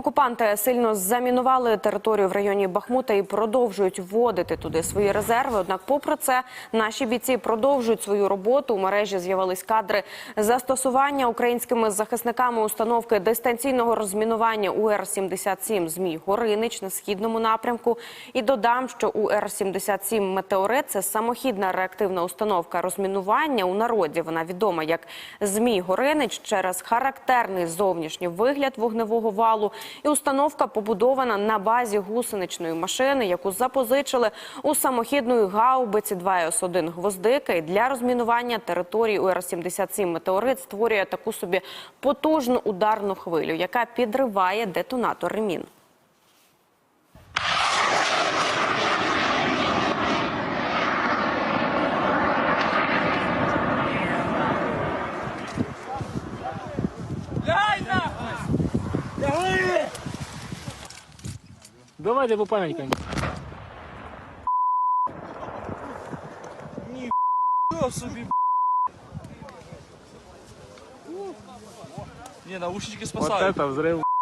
Окупанти сильно замінували територію в районі Бахмута і продовжують вводити туди свої резерви. Однак, попри це, наші бійці продовжують свою роботу. У мережі з'явились кадри застосування українськими захисниками установки дистанційного розмінування УР-77 Змій Горинич на східному напрямку. І додам, що УР-77 Метеорит це самохідна реактивна установка розмінування у народі. Вона відома як Змій Горинич через характерний зовнішній вигляд вогневого валу. І установка побудована на базі гусеничної машини, яку запозичили у самохідної гаубиці 2С1 гвоздика. І для розмінування території УР-77 Метеорит створює таку собі потужну ударну хвилю, яка підриває детонатори мін. Давайте по пам'яткам. Ніхто собі. Не, наушники Вот это взрыв.